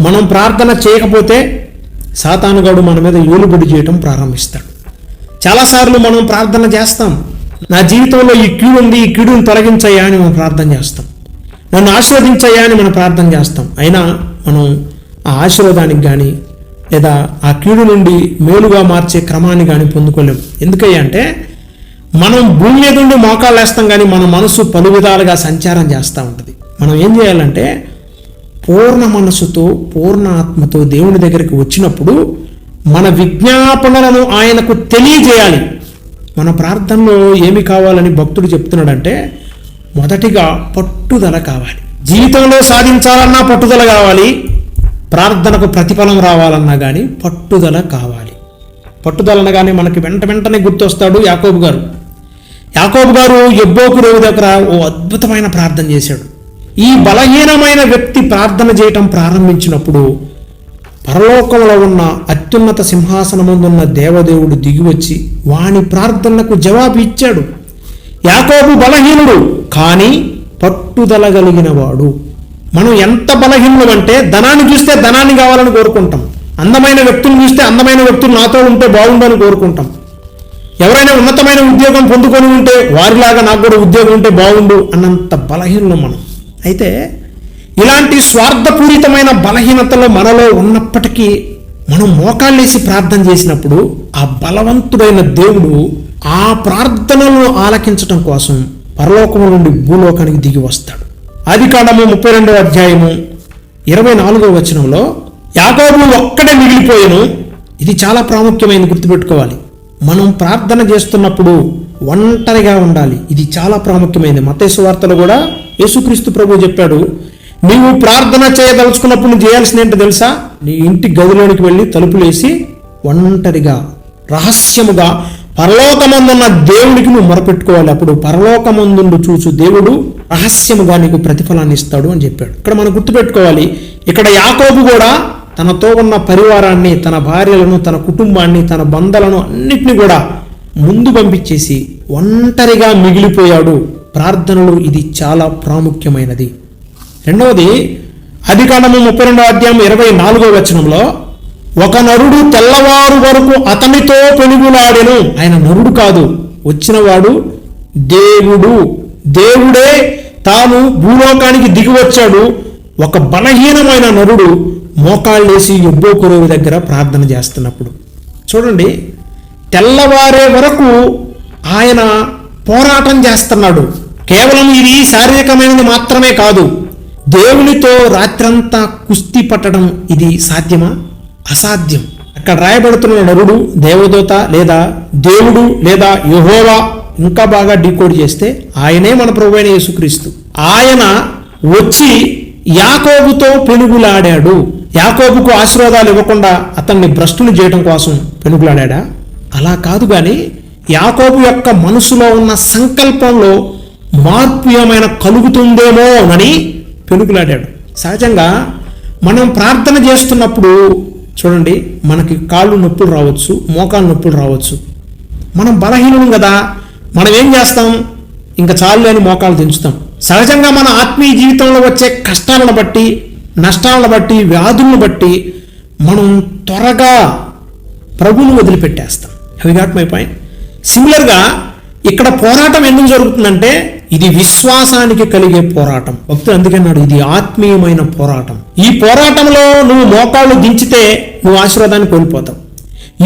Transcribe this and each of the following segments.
మనం ప్రార్థన చేయకపోతే సాతానుగాడు మన మీద ఏలుబడి చేయటం ప్రారంభిస్తాడు. చాలాసార్లు మనం ప్రార్థన చేస్తాం నా జీవితంలో ఈ కీడు ఉంది ఈ కీడుని తొలగించయ్యా అని మనం ప్రార్థన చేస్తాం. నన్ను ఆశీర్వదించయ్యా అని మనం ప్రార్థన చేస్తాం. అయినా మనం ఆ ఆశీర్వాదానికి కానీ లేదా ఆ కీడు నుండి మేలుగా మార్చే క్రమాన్ని కానీ పొందుకోలేము ఎందుకయ్యా అంటే మనం భూమి మీద ఉండి మోకాళ్ళు వేస్తాం కానీ మన మనసు పలు విధాలుగా సంచారం చేస్తూ ఉంటుంది. మనం ఏం చేయాలంటే పూర్ణ మనసుతో పూర్ణ ఆత్మతో దేవుని దగ్గరికి వచ్చినప్పుడు మన విజ్ఞాపనలను ఆయనకు తెలియజేయాలి. మన ప్రార్థనలో ఏమి కావాలని భక్తుడు చెప్తున్నాడంటే మొదటిగా పట్టుదల కావాలి. జీవితంలో సాధించాలన్నా పట్టుదల కావాలి. ప్రార్థనకు ప్రతిఫలం రావాలన్నా కానీ పట్టుదల కావాలి. పట్టుదల అనగానే మనకి వెంట వెంటనే గుర్తొస్తాడు యాకోబు గారు. యాకోబు గారు ఎబ్బోకు రేవు దగ్గర ఓ అద్భుతమైన ప్రార్థన చేశాడు. ఈ బలహీనమైన వ్యక్తి ప్రార్థన చేయటం ప్రారంభించినప్పుడు పరలోకంలో ఉన్న అత్యున్నత సింహాసనమందున్న దేవదేవుడు దిగివచ్చి వాని ప్రార్థనకు జవాబు ఇచ్చాడు యాకోబు బలహీనుడు కానీ పట్టుదల కలిగినవాడు. మనం ఎంత బలహీనం అంటే ధనాన్ని చూస్తే ధనాన్ని కావాలని కోరుకుంటాం. అందమైన వ్యక్తులు చూస్తే అందమైన వ్యక్తులు నాతో ఉంటే బాగుండని కోరుకుంటాం. ఎవరైనా ఉన్నతమైన ఉద్యోగం పొందుకొని ఉంటే వారిలాగా నాకు కూడా ఉద్యోగం ఉంటే బాగుండు అన్నంత బలహీనులు మనం. అయితే ఇలాంటి స్వార్థపూరితమైన బలహీనతలో మనలో ఉన్నప్పటికీ మనం మోకాళ్ళేసి ప్రార్థన చేసినప్పుడు ఆ బలవంతుడైన దేవుడు ఆ ప్రార్థనలను ఆలకించటం కోసం పరలోకము నుండి భూలోకానికి దిగి వస్తాడు. ఆది కాండము ముప్పై రెండవ అధ్యాయము ఇరవై నాలుగవ వచనంలో యాకోబు ఒక్కడే మిగిలిపోయాను. ఇది చాలా ప్రాముఖ్యమైనది గుర్తుపెట్టుకోవాలి. మనం ప్రార్థన చేస్తున్నప్పుడు ఒంటరిగా ఉండాలి. ఇది చాలా ప్రాముఖ్యమైనది. మతేశ్వార్తలు కూడా యేసుక్రీస్తు ప్రభు చెప్పాడు నీవు ప్రార్థన చేయదలుచుకున్నప్పుడు నువ్వు చేయాల్సింది ఏంటో తెలుసా? నీ ఇంటి గదిలోనికి వెళ్ళి తలుపులేసి ఒంటరిగా రహస్యముగా పరలోకమందున్న దేవుడికి నువ్వు మొరపెట్టుకోవాలి. అప్పుడు పరలోకమందుండు చూచు దేవుడు రహస్యముగా నీకు ప్రతిఫలాన్ని ఇస్తాడు అని చెప్పాడు. ఇక్కడ మనం గుర్తుపెట్టుకోవాలి ఇక్కడ యాకోబు కూడా తనతో ఉన్న పరివారాన్ని తన భార్యలను తన కుటుంబాన్ని తన బంధాలను అన్నిటిని కూడా ముందు పంపించేసి ఒంటరిగా మిగిలిపోయాడు. ప్రార్థనలు ఇది చాలా ప్రాముఖ్యమైనది. రెండవది అధికారము ముప్పై రెండో అధ్యాయం ఇరవై నాలుగో వచనంలో ఒక నరుడు తెల్లవారు వరకు అతనితో పెనుగులాడెను. ఆయన నరుడు కాదు వచ్చినవాడు దేవుడు. దేవుడే తాను భూలోకానికి దిగివచ్చాడు ఒక బలహీనమైన నరుడు మోకాళ్ళేసి ఎబ్బో కురువు దగ్గర ప్రార్థన చేస్తున్నప్పుడు. చూడండి తెల్లవారే వరకు ఆయన పోరాటం చేస్తున్నాడు. కేవలం ఇది శారీరకమైనది మాత్రమే కాదు. దేవునితో రాత్రంతా కుస్తీ పట్టడం ఇది సాధ్యమా? అసాధ్యం. అక్కడ రాయబడుతున్న నరుడు దేవదూత లేదా దేవుడు లేదా యహోవా ఇంకా బాగా డీకోడ్ చేస్తే ఆయనే మన ప్రభు అయిన యేసుక్రీస్తు. ఆయన వచ్చి యాకోబుతో పెనుగులాడాడు. యాకోబుకు ఆశీర్వాదాలు ఇవ్వకుండా అతన్ని భ్రష్టుని చేయడం కోసం పెనుగులాడా అలా కాదు కానీ యాకోబు యొక్క మనసులో ఉన్న సంకల్పంలో మార్పు ఏమైనా కలుగుతుందేమో అని పెనుగులాడాడు. సహజంగా మనం ప్రార్థన చేస్తున్నప్పుడు చూడండి మనకి కాళ్ళు నొప్పులు రావచ్చు మోకాలు నొప్పులు రావచ్చు. మనం బలహీనం కదా మనం ఏం చేస్తాం? ఇంకా చాలు అని మోకాలు దించుతాం. సహజంగా మన ఆత్మీయ జీవితంలో వచ్చే కష్టాలను బట్టి నష్టాలను బట్టి వ్యాధులను బట్టి మనం త్వరగా ప్రభువును వదిలిపెట్టేస్తాం. Have you got my point సిమిలర్గా ఇక్కడ పోరాటం ఎందుకు జరుగుతుందంటే ఇది విశ్వాసానికి కలిగే పోరాటం. భక్తులు అందుకన్నాడు ఇది ఆత్మీయమైన పోరాటం. ఈ పోరాటంలో నువ్వు మోకాళ్ళు దించితే నువ్వు ఆశీర్వాదాన్ని కోల్పోతావు.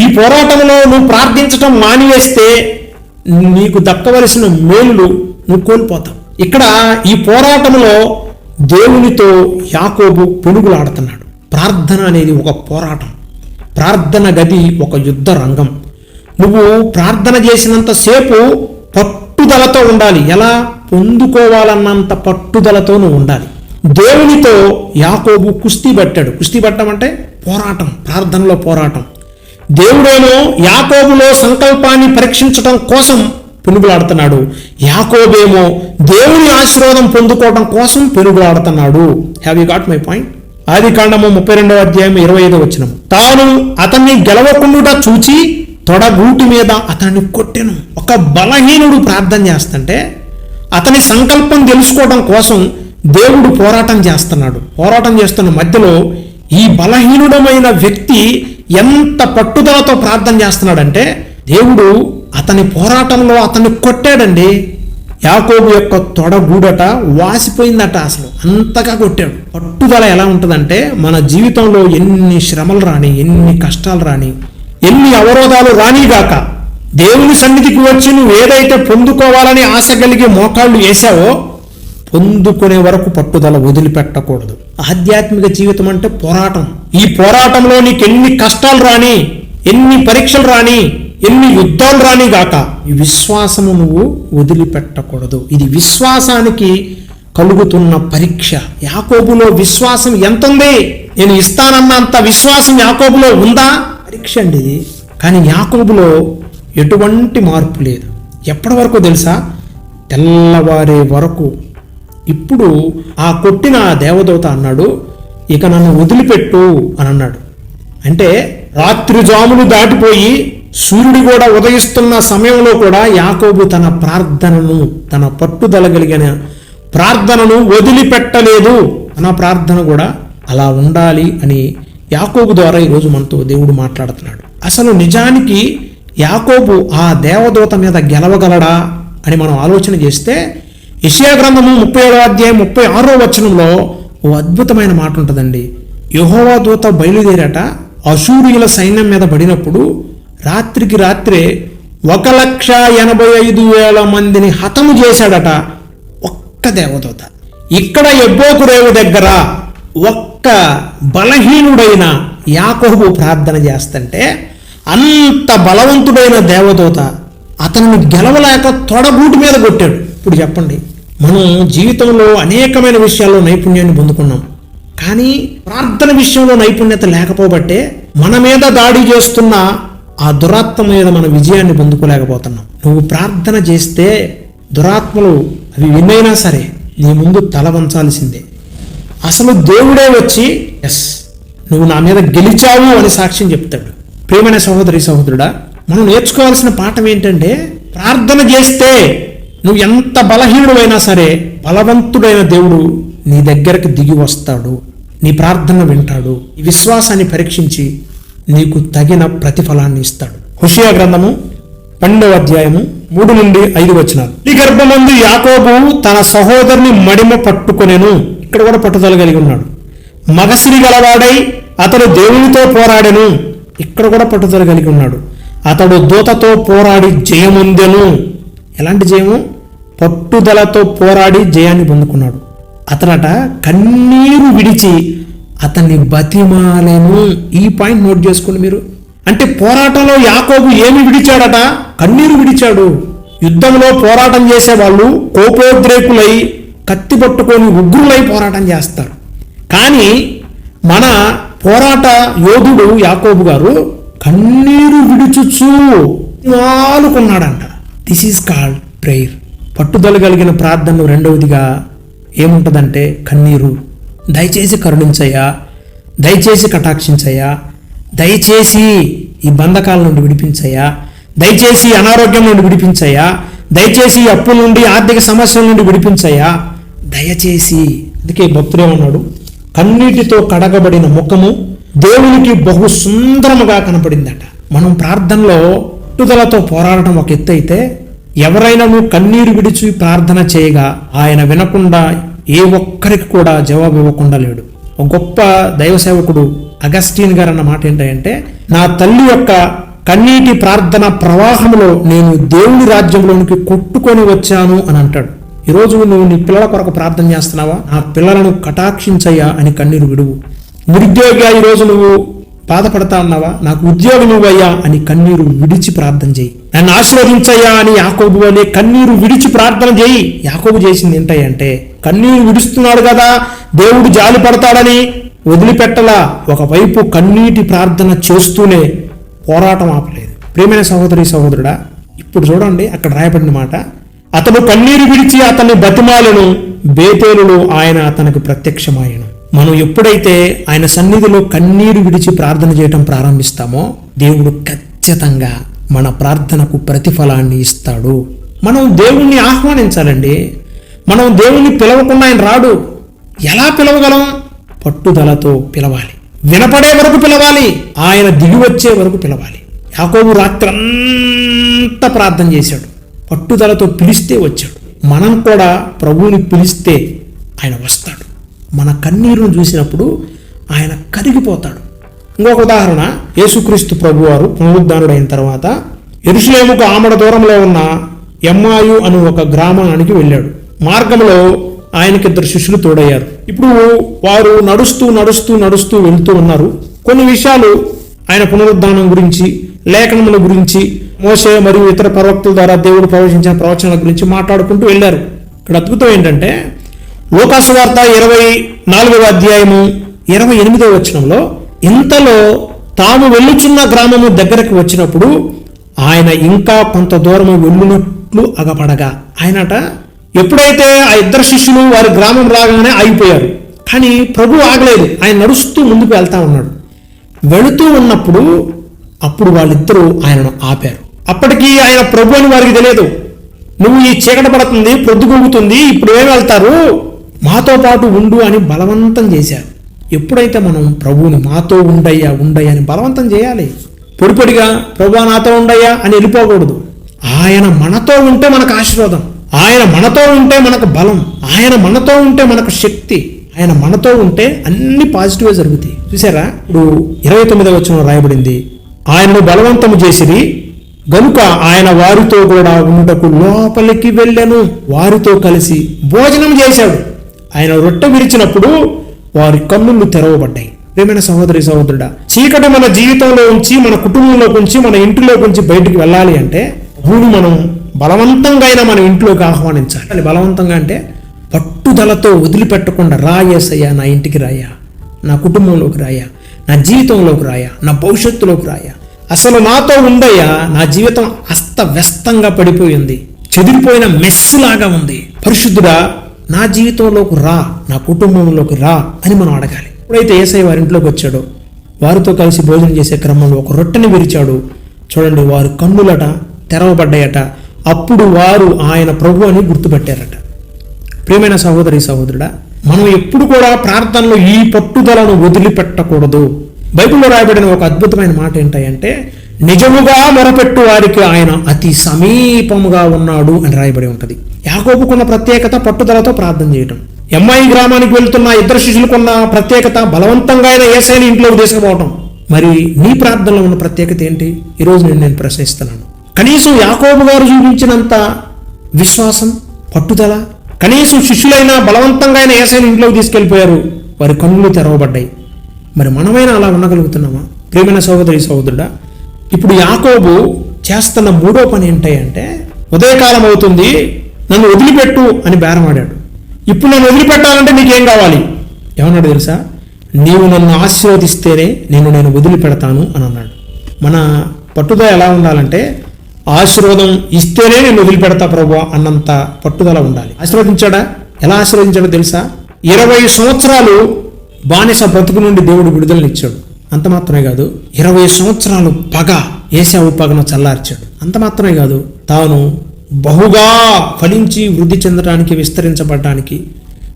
ఈ పోరాటంలో నువ్వు ప్రార్థించటం మానివేస్తే నీకు దక్కవలసిన మేలులు నువ్వు కోల్పోతావు. ఇక్కడ ఈ పోరాటంలో దేవునితో యాకోబు పెనుగులాడుతున్నాడు. ప్రార్థన అనేది ఒక పోరాటం. ప్రార్థన గది ఒక యుద్ధ రంగం. నువ్వు ప్రార్థన చేసినంతసేపు పట్టుదలతో ఉండాలి. ఎలా? పొందుకోవాలన్నంత పట్టుదలతో నువ్వు ఉండాలి. దేవునితో యాకోబు కుస్తీ పట్టాడు. కుస్తీ పట్టడం అంటే పోరాటం ప్రార్థనలో పోరాటం. దేవుడేమో యాకోబులో సంకల్పాన్ని పరీక్షించడం కోసం పెనుగులాడుతున్నాడు. యాకోబేమో దేవుని ఆశీర్వాదం పొందుకోవడం కోసం పెనుగులాడుతున్నాడు. Have you got my point ఆది కాండము ముప్పై రెండవ అధ్యాయం ఇరవై ఐదో వచ్చిన తాను అతన్ని గెలవకుండా చూచి తొడగూటి మీద అతన్ని కొట్టెను. ఒక బలహీనుడు ప్రార్థన చేస్తుంటే అతని సంకల్పం తెలుసుకోవడం కోసం దేవుడు పోరాటం చేస్తున్నాడు. పోరాటం చేస్తున్న మధ్యలో ఈ బలహీనుడమైన వ్యక్తి ఎంత పట్టుదలతో ప్రార్థన చేస్తున్నాడంటే దేవుడు అతని పోరాటంలో అతన్ని కొట్టాడండి. యాకోబు యొక్క తొడగూడట వాసిపోయిందట అసలు. అంతగా కొట్టాడు. పట్టుదల ఎలా ఉంటుందంటే మన జీవితంలో ఎన్ని శ్రమలు రాని ఎన్ని కష్టాలు రాని ఎన్ని అవరోధాలు రానిగాక దేవుని సన్నిధికి వచ్చి నువ్వు ఏదైతే పొందుకోవాలని ఆశ కలిగి మోకాళ్ళు వేసావో పొందుకునే వరకు పట్టుదల వదిలిపెట్టకూడదు. ఆధ్యాత్మిక జీవితం అంటే పోరాటం. ఈ పోరాటంలో నీకు ఎన్ని కష్టాలు రాని ఎన్ని పరీక్షలు రాని ఎన్ని యుద్ధాలు రాని గాక ఈ విశ్వాసము నువ్వు వదిలిపెట్టకూడదు. ఇది విశ్వాసానికి కలుగుతున్న పరీక్ష. యాకోబులో విశ్వాసం ఎంత ఉంది నేను ఇస్తానన్నంత విశ్వాసం యాకోబులో ఉందా? పరీక్ష అండి ఇది. కానీ యాకోబులో ఎటువంటి మార్పు లేదు. ఎప్పటి వరకు తెలుసా? తెల్లవారే వరకు. ఇప్పుడు ఆ కొట్టిన దేవదూత అన్నాడు ఇక నన్ను వదిలిపెట్టు అని అన్నాడు. అంటే రాత్రి జాములు దాటిపోయి సూర్యుడు కూడా ఉదయిస్తున్న సమయంలో కూడా యాకోబు తన ప్రార్థనను తన పట్టుదల కలిగిన ప్రార్థనను వదిలిపెట్టలేదు అన్న ప్రార్థన కూడా అలా ఉండాలి అని యాకోబు ద్వారా ఈరోజు మనతో దేవుడు మాట్లాడుతున్నాడు. అసలు నిజానికి యాకోబు ఆ దేవదూత మీద గెలవగలడా అని మనం ఆలోచన చేస్తే ఇషియా గ్రంథము ముప్పై ఏడో అధ్యాయం ముప్పై ఆరో వచనంలో ఓ అద్భుతమైన మాట ఉంటుందండి. యహోవా దూత బయలుదేరట అసూరియుల సైన్యం మీద పడినప్పుడు రాత్రికి రాత్రే ఒక లక్ష ఎనభై ఐదు వేల మందిని హతము చేశాడట ఒక్క దేవదూత. ఇక్కడ ఎబ్బోకు రేవు దగ్గర ఒక్క బలహీనుడైన యాకోబు ప్రార్థన చేస్తుంటే అంత బలవంతుడైన దేవదూత అతనిని గెలవలేక తొడగూటి మీద కొట్టాడు. ఇప్పుడు చెప్పండి మనం జీవితంలో అనేకమైన విషయాల్లో నైపుణ్యాన్ని పొందుకున్నాం. కానీ ప్రార్థన విషయంలో నైపుణ్యత లేకపోబట్టే మన మీద దాడి చేస్తున్న ఆ దురాత్మ మీద మన విజయాన్ని పొందుకోలేకపోతున్నాం. నువ్వు ప్రార్థన చేస్తే దురాత్మలు అవి ఎన్నైనా సరే నీ ముందు తల వంచాల్సిందే. అసలు దేవుడే వచ్చి ఎస్ నువ్వు నా మీద గెలిచావు అని సాక్ష్యం చెప్తాడు. ప్రేమైన సహోదరి సహోదరుడా మనం నేర్చుకోవాల్సిన పాఠం ఏంటంటే ప్రార్థన చేస్తే నువ్వు ఎంత బలహీనుడైనా సరే బలవంతుడైన దేవుడు నీ దగ్గరకు దిగి వస్తాడు. నీ ప్రార్థన వింటాడు. ఈ విశ్వాసాన్ని పరీక్షించి నీకు తగిన ప్రతిఫలాన్ని ఇస్తాడు. హుషియా గ్రంథము పన్నెండవ అధ్యాయము మూడు నుండి ఐదు వచనాలు. ఈ గర్భమందు యాకోబు తన సహోదరుని మడిమ పట్టుకొనెను. ఇక్కడ కూడా పట్టుదల కలిగి ఉన్నాడు. మగసిరి గలవాడై అతడు దేవునితో పోరాడెను. ఇక్కడ కూడా పట్టుదల కలిగి ఉన్నాడు. అతడు దూతతో పోరాడి జయముందెను. ఎలాంటి జయము? పట్టుదలతో పోరాడి జయాన్ని పొందుకున్నాడు. అతనట కన్నీరు విడిచి అతన్ని బతిమాలెను. ఈ పాయింట్ నోట్ చేసుకోండి మీరు. అంటే పోరాటంలో యాకోబు ఏమి విడిచాడట? కన్నీరు విడిచాడు. యుద్ధంలో పోరాటం చేసే వాళ్ళు కోపోద్రేకులై కత్తి పట్టుకొని ఉగ్రులై పోరాటం చేస్తారు. కానీ మన పోరాట యోధుడు యాకోబు గారు కన్నీరు విడుచుచు వాలుకున్నాడంట దిస్ ఈజ్ కాల్డ్ ప్రేయర్ పట్టుదల కలిగిన ప్రార్థనలు రెండవదిగా ఏముంటుందంటే కన్నీరు. దయచేసి కరుణించయ్యా దయచేసి కటాక్షించయ్యా దయచేసి ఈ బంధకాల నుండి విడిపించయ్యా దయచేసి అనారోగ్యం నుండి విడిపించయ్యా దయచేసి అప్పుల నుండి ఆర్థిక సమస్యల నుండి విడిపించయ్యా దయచేసి అందుకే భక్తుడేమన్నాడు కన్నీటితో కడగబడిన ముఖము దేవునికి బహు సుందరముగా కనపడిందట. మనం ప్రార్థనలో పట్టుదలతో పోరాడటం ఒక ఎత్తు అయితే ఎవరైనా నువ్వు కన్నీరు విడిచి ప్రార్థన చేయగా ఆయన వినకుండా ఏ ఒక్కరికి కూడా జవాబు ఇవ్వకుండా లేడు. ఒక గొప్ప దైవ సేవకుడు అగస్టీన్ గారు అన్న మాట ఏంటంటే నా తల్లి యొక్క కన్నీటి ప్రార్థన ప్రవాహంలో నేను దేవుని రాజ్యంలోనికి కొట్టుకొని వచ్చాను అని అంటాడు. ఈరోజు నువ్వు నీ పిల్లల కొరకు ప్రార్థన చేస్తున్నావా? నా పిల్లలను కటాక్షించయ్యా అని కన్నీరు విడువు. నిరుద్యోగిగా ఈరోజు నువ్వు బాధపడతా ఉన్నావా? నాకు ఉద్యోగం ఇవ్వయ్యా అని కన్నీరు విడిచి ప్రార్థన చేయి. నన్ను ఆశీర్వదించయ్యా అని యాకోబు అనే కన్నీరు విడిచి ప్రార్థన చేయి. యాకోబు చేసింది ఏంటంటే కన్నీరు విడుస్తున్నాడు కదా దేవుడు జాలి పడతాడని వదిలిపెట్టలా. ఒకవైపు కన్నీటి ప్రార్థన చేస్తూనే పోరాటం ఆపలేదు. ప్రేమైన సహోదరి సహోదరుడా ఇప్పుడు చూడండి అక్కడ రాయబడిన మాట అతడు కన్నీరు విడిచి అతన్ని బతిమాలను. బేతేలులో ఆయన అతనికి ప్రత్యక్షమాయను. మనం ఎప్పుడైతే ఆయన సన్నిధిలో కన్నీరు విడిచి ప్రార్థన చేయటం ప్రారంభిస్తామో దేవుడు ఖచ్చితంగా మన ప్రార్థనకు ప్రతిఫలాన్ని ఇస్తాడు. మనం దేవుణ్ణి ఆహ్వానించాలండి. మనం దేవుణ్ణి పిలవకుండా ఆయన రాడు. ఎలా పిలవగలం? పట్టుదలతో పిలవాలి. వినపడే వరకు పిలవాలి. ఆయన దిగి వచ్చే వరకు పిలవాలి. యాకోబు రాత్రి అంత ప్రార్థన చేశాడు. పట్టుదలతో పిలిస్తే వచ్చాడు. మనం కూడా ప్రభువుని పిలిస్తే ఆయన వస్తాడు. మన కన్నీరును చూసినప్పుడు ఆయన కరిగిపోతాడు. ఇంకొక ఉదాహరణ యేసుక్రీస్తు ప్రభువారు పునరుద్ధానుడైన తర్వాత ఎరుషులేముకు ఆమడ దూరంలో ఉన్న ఎమ్మాయు అను ఒక గ్రామానికి వెళ్ళాడు. మార్గంలో ఆయనకి ఇద్దరు శిష్యులు తోడయ్యారు. ఇప్పుడు వారు నడుస్తూ నడుస్తూ నడుస్తూ వెళ్తూ ఉన్నారు. కొన్ని విషయాలు ఆయన పునరుద్ధానం గురించి లేఖనముల గురించి మోసే మరియు ఇతర ప్రవక్తల ద్వారా దేవుడు ప్రవచించిన ప్రవచనాల గురించి మాట్లాడుకుంటూ వెళ్ళారు. ఇక్కడ అద్భుతం ఏంటంటే లోకాసు వార్త ఇరవై నాలుగవ అధ్యాయము ఇరవై ఎనిమిదవ వచనంలో ఇంతలో తాము వెళ్ళుచున్న గ్రామము దగ్గరకు వచ్చినప్పుడు ఆయన ఇంకా కొంత దూరము వెళ్ళినట్లు అగపడగా. ఆయనట ఎప్పుడైతే ఆ ఇద్దరు శిష్యులు వారి గ్రామం రాగానే ఆగిపోయారు. కానీ ప్రభు ఆగలేదు. ఆయన నడుస్తూ ముందుకు వెళ్తా ఉన్నాడు. వెళుతూ ఉన్నప్పుడు అప్పుడు వాళ్ళిద్దరూ ఆయనను ఆపారు. అప్పటికి ఆయన ప్రభు అని వారికి తెలియదు. నువ్వు ఈ చీకట పడుతుంది ప్రొద్దుగొంగుతుంది ఇప్పుడు ఏం వెళ్తారు? మాతో పాటు ఉండు అని బలవంతం చేశారు. ఎప్పుడైతే మనం ప్రభువుని మాతో ఉండయ్యా ఉండయ్యా అని బలవంతం చేయాలి? పొడి పొడిగా ప్రభు నాతో ఉండయ్యా అని వెళ్ళిపోకూడదు. ఆయన మనతో ఉంటే మనకు ఆశీర్వాదం. ఆయన మనతో ఉంటే మనకు బలం. ఆయన మనతో ఉంటే మనకు శక్తి. ఆయన మనతో ఉంటే అన్ని పాజిటివ్గా జరుగుతాయి. చూసారా ఇప్పుడు ఇరవై తొమ్మిదవ వచ్చిన రాయబడింది. ఆయనను బలవంతము చేసిరి. గనుక ఆయన వారితో కూడా ఉండటకు లోపలికి వెళ్ళాను. వారితో కలిసి భోజనం చేశాడు. ఆయన రొట్టె విరిచినప్పుడు వారి కన్నులు తెరవబడ్డాయి. ప్రేమైన సహోదరి సహోదరుడా చీకటి మన జీవితంలో ఉంచి మన కుటుంబంలో ఉంచి మన ఇంటిలో ఉంచి బయటికి వెళ్ళాలి అంటే భూమి మనం బలవంతంగా అయినా మన ఇంట్లోకి ఆహ్వానించాలి. బలవంతంగా అంటే పట్టుదలతో వదిలిపెట్టకుండా రాయేసయ్యా నా ఇంటికి రాయా నా కుటుంబంలోకి రాయా నా జీవితంలోకి రాయా నా భవిష్యత్తులోకి రాయా అసలు నాతో ఉండయ్యా నా జీవితం అస్తవ్యస్తంగా పడిపోయింది. చెదిరిపోయిన మెస్సులాగా ఉంది. పరిశుద్ధుడా నా జీవితంలోకి రా నా కుటుంబంలోకి రా అని మనం అడగాలి. ఎప్పుడైతే ఏసై వారి ఇంట్లోకి వచ్చాడో వారితో కలిసి భోజనం చేసే క్రమంలో ఒక రొట్టెని విరిచాడు. చూడండి వారు కన్నులట తెరవబడ్డాయట. అప్పుడు వారు ఆయన ప్రభు అని గుర్తుపెట్టారట. ప్రియమైన సహోదరి సహోదరుడా మనం ఎప్పుడు కూడా ప్రార్థనలో ఈ పట్టుదలను వదిలిపెట్టకూడదు. బైబిల్లో రాయబడిన ఒక అద్భుతమైన మాట ఏంటంటే నిజముగా మొరపెట్టు వారికి ఆయన అతి సమీపముగా ఉన్నాడు అని రాయబడి ఉంటుంది. యాకోబుకున్న ప్రత్యేకత పట్టుదలతో ప్రార్థన చేయటం. ఎంఐ గ్రామానికి వెళ్తున్న ఇద్దరు శిష్యులకున్న ప్రత్యేకత బలవంతంగా అయిన ఏసైని ఇంట్లోకి తీసుకుపోవటం. మరి నీ ప్రార్థనలో ఉన్న ప్రత్యేకత ఏంటి? ఈరోజు నేను నేను ప్రశ్నిస్తున్నాను. కనీసం యాకోబు గారు చూపించినంత విశ్వాసం పట్టుదల కనీసం శిష్యులైన బలవంతంగా అయిన ఏసైని ఇంట్లోకి తీసుకెళ్ళిపోయారు. వారి కన్నులు తెరవబడ్డాయి. మరి మనమైనా అలా ఉండగలుగుతున్నామా? ప్రేమైన సహోదరి సహోదరుడా ఇప్పుడు యాకోబు చేస్తున్న మూడో పని ఏంటంటే ఉదయకాలం అవుతుంది నన్ను వదిలిపెట్టు అని బేరమాడాడు ఇప్పుడు నన్ను వదిలిపెట్టాలంటే నీకేం కావాలి? ఏమన్నాడు తెలుసా? నీవు నన్ను ఆశీర్వదిస్తేనే నేను నేను వదిలిపెడతాను అని అన్నాడు. మన పట్టుదల ఎలా ఉండాలంటే ఆశీర్వాదం ఇస్తేనే నేను వదిలిపెడతా ప్రభు అన్నంత పట్టుదల ఉండాలి. ఆశీర్వదించాడా? ఎలా ఆశీర్వదించాడో తెలుసా? ఇరవై సంవత్సరాలు బానిస బ్రతుకు నుండి దేవుడు విడుదలనిచ్చాడు అంత మాత్రమే కాదు ఇరవై సంవత్సరాలు పగ ఏసావు పగను చల్లార్చాడు. అంత మాత్రమే కాదు తాను బహుగా ఫలించి వృద్ధి చెందడానికి విస్తరించబడటానికి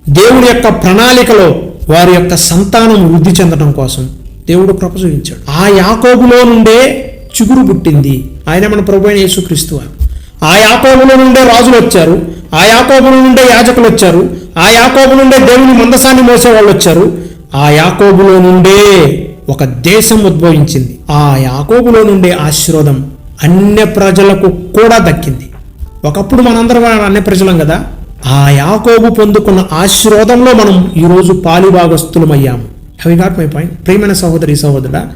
దేవుడి యొక్క ప్రణాళికలో వారి యొక్క సంతానం వృద్ధి చెందడం కోసం దేవుడు కృప చూపించాడు. ఆ యాకోబులో నుండే చిగురు పుట్టింది. ఆయన మన ప్రభు అయిన యేసుక్రీస్తు ఆ యాకోబులో నుండే రాజులు వచ్చారు. ఆ యాకోబుల నుండే యాజకులు వచ్చారు. ఆ యాకోబు నుండే దేవుని మందసాన్ని మోసే వాళ్ళు వచ్చారు. ఆ యాకోబులో నుండే ఒక దేశం ఉద్భవించింది. ఆ యాకోబులో నుండే ఆశీర్వాదం అన్య ప్రజలకు కూడా దక్కింది. ఒకప్పుడు మనందరం అన్య ప్రజలం కదా? ఆ యాకోబు పొందుకున్న ఆశీర్వాదంలో మనం ఈరోజు పాలిభాగస్తులమయ్యాము have you not my point ప్రియమైన సహోదరి సహోదరుడా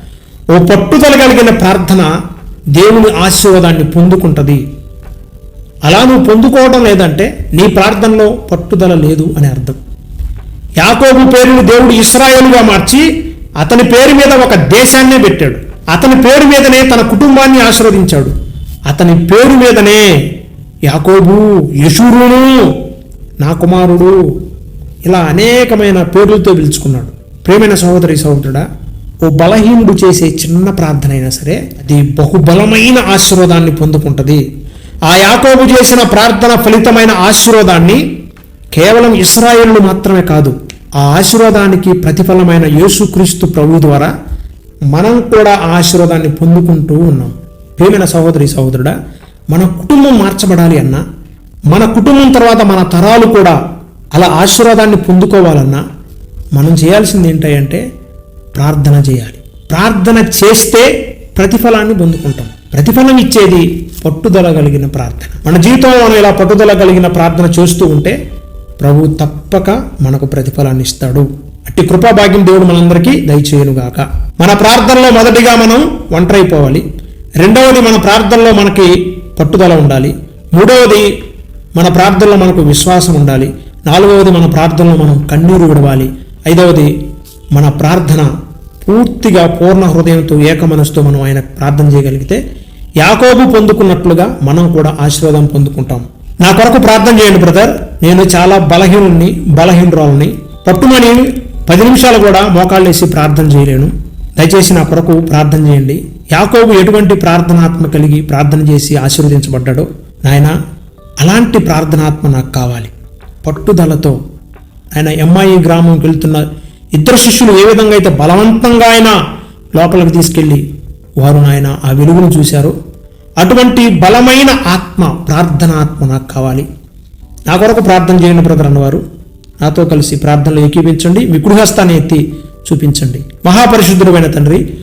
ఓ పట్టుదల కలిగిన ప్రార్థన దేవుని ఆశీర్వాదాన్ని పొందుకుంటుంది. అలా నువ్వు పొందుకోవడం లేదంటే నీ ప్రార్థనలో పట్టుదల లేదు అని అర్థం. యాకోబు పేరును దేవుడు ఇస్రాయేల్గా మార్చి అతని పేరు మీద ఒక దేశాన్నే పెట్టాడు. అతని పేరు మీదనే తన కుటుంబాన్ని ఆశీర్వదించాడు. అతని పేరు మీదనే యాకోబు యశూరును నా కుమారుడు ఇలా అనేకమైన పేర్లతో పిలుచుకున్నాడు. ప్రేమైన సహోదరి సహోదరుడా ఓ బలహీనుడు చేసే చిన్న ప్రార్థన అయినా సరే అది బహుబలమైన ఆశీర్వాదాన్ని పొందుకుంటది. ఆ యాకోబు చేసిన ప్రార్థన ఫలితమైన ఆశీర్వాదాన్ని కేవలం ఇస్రాయేళ్ళు మాత్రమే కాదు ఆ ఆశీర్వాదానికి ప్రతిఫలమైన యేసుక్రీస్తు ప్రభు ద్వారా మనం కూడా ఆ ఆశీర్వాదాన్ని పొందుకుంటూ ఉన్నాం. ప్రేమైన సహోదరి సహోదరుడా మన కుటుంబం మార్చబడాలి అన్నా మన కుటుంబం తర్వాత మన తరాలు కూడా అలా ఆశీర్వాదాన్ని పొందుకోవాలన్నా మనం చేయాల్సింది ఏంటంటే ప్రార్థన చేయాలి. ప్రార్థన చేస్తే ప్రతిఫలాన్ని పొందుకుంటాం. ప్రతిఫలం ఇచ్చేది పట్టుదల కలిగిన ప్రార్థన. మన జీవితంలో మనం ఇలా పట్టుదల కలిగిన ప్రార్థన చేస్తూ ఉంటే ప్రభు తప్పక మనకు ప్రతిఫలాన్ని ఇస్తాడు. అట్టి కృపాభాగ్యం దేవుడు మనందరికీ దయచేయనుగాక. మన ప్రార్థనలో మొదటిగా మనం ఒంటరైపోవాలి. రెండవది మన ప్రార్థనలో మనకి పట్టుదల ఉండాలి. మూడవది మన ప్రార్థనలో మనకు విశ్వాసం ఉండాలి. నాలుగవది మన ప్రార్థనలో మనం కన్నీరు విడవాలి. ఐదవది మన ప్రార్థన పూర్తిగా పూర్ణ హృదయంతో ఏకమనస్తో మనం ఆయన ప్రార్థన చేయగలిగితే యాకోబు పొందుకున్నట్లుగా మనం కూడా ఆశీర్వాదం పొందుకుంటాం. నా కొరకు ప్రార్థన చేయండి బ్రదర్. నేను చాలా బలహీనుణ్ణి బలహీనురాలని. పట్టుమని పది నిమిషాలు కూడా మోకాళ్ళేసి ప్రార్థన చేయలేను. దయచేసి నా కొరకు ప్రార్థన చేయండి. యాకోబు ఎటువంటి ప్రార్థనాత్మ కలిగి ప్రార్థన చేసి ఆశీర్వదించబడ్డాడో? నాయన అలాంటి ప్రార్థనాత్మ నాకు కావాలి. పట్టుదలతో. ఆయన ఎంఐ గ్రామంకి వెళ్తున్న ఇద్దరు శిష్యులు ఏ విధంగా అయితే బలవంతంగా ఆయన లోపలికి తీసుకెళ్ళి వారు నాయన ఆ వెలుగును చూశారు అటువంటి బలమైన ఆత్మ ప్రార్థనాత్మ నాకు కావాలి. నా కొరకు ప్రార్థన చేయండి బ్రదర్ అన్నవారు. నాతో కలిసి ప్రార్థనలు ఏకీపించండి మీ కుడిహస్తాన్ని ఎత్తి చూపించండి. మహాపరిశుద్ధుడైన తండ్రి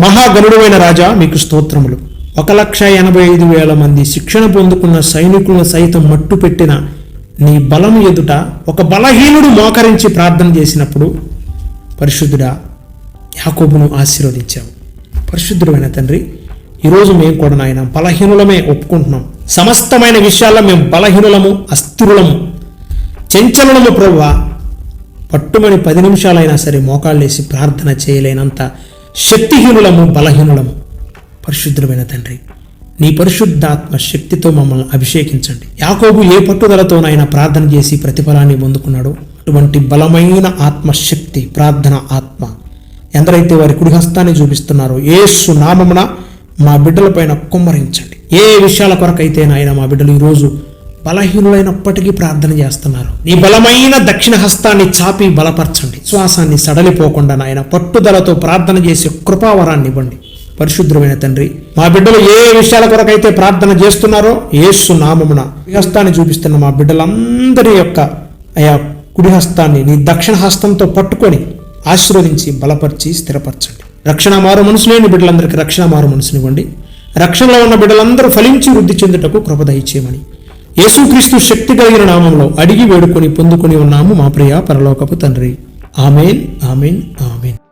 మహాగణుడైన రాజా మీకు స్తోత్రములు. ఒక లక్ష ఎనభై ఐదు వేల మంది శిక్షణ పొందుకున్న సైనికులను సైతం మట్టు పెట్టిన నీ బలము ఎదుట ఒక బలహీనుడు మోకరించి ప్రార్థన చేసినప్పుడు పరిశుద్ధుడా యాకోబును ఆశీర్వదించావు. పరిశుద్ధుడైన తండ్రి ఈరోజు మేము కూడా నాయన బలహీనులమే ఒప్పుకుంటున్నాం. సమస్తమైన విషయాల్లో మేము బలహీనులము అస్థిరులము చెంచలము ప్రభువా. పట్టుమని పది నిమిషాలైనా సరే మోకాళ్ళేసి ప్రార్థన చేయలేనంత శక్తిహీనులము బలహీనులము. పరిశుద్ధమైన తండ్రి నీ పరిశుద్ధాత్మ శక్తితో మమ్మల్ని అభిషేకించండి. యాకోబు ఏ పట్టుదలతోనైనా ప్రార్థన చేసి ప్రతిఫలాన్ని పొందుకున్నాడో అటువంటి బలమైన ఆత్మశక్తి ప్రార్థన ఆత్మ ఎందరైతే వారి కుడిహస్తాన్ని చూపిస్తున్నారో ఏసు నామమున మా బిడ్డలపైన కుమ్మరించండి. ఏ విషయాల కొరకైతే నాయన మా బిడ్డలు ఈరోజు బలహీనులైనప్పటికీ ప్రార్థన చేస్తున్నారు. నీ బలమైన దక్షిణ హస్తాన్ని చాపి బలపరచండి. శ్వాసాన్ని సడలిపోకుండా నాయన పట్టుదలతో ప్రార్థన చేసే కృపావరాన్ని ఇవ్వండి. పరిశుద్ధమైన తండ్రి మా బిడ్డలు ఏ విషయాల కొరకైతే ప్రార్థన చేస్తున్నారో ఏసు నామమున ఈ హస్తాన్ని చూపిస్తున్న మా బిడ్డలందరి యొక్క అయా కుడి హస్తాన్ని నీ దక్షిణ హస్తంతో పట్టుకొని ఆశీర్వదించి బలపరిచి స్థిరపరచండి. రక్షణ మారు మనసు లేని బిడ్డలందరికీ రక్షణ మారు మనసునివ్వండి. రక్షణలో ఉన్న బిడ్డలందరూ ఫలించి వృద్ధి చెందుటకు కృప దయచేయమని. యేసుక్రీస్తు శక్తి కలిగిన నామంలో అడిగి వేడుకొని పొందుకొని ఉన్నాము మా ప్రియ పరలోకపు తండ్రి. Amen amen amen.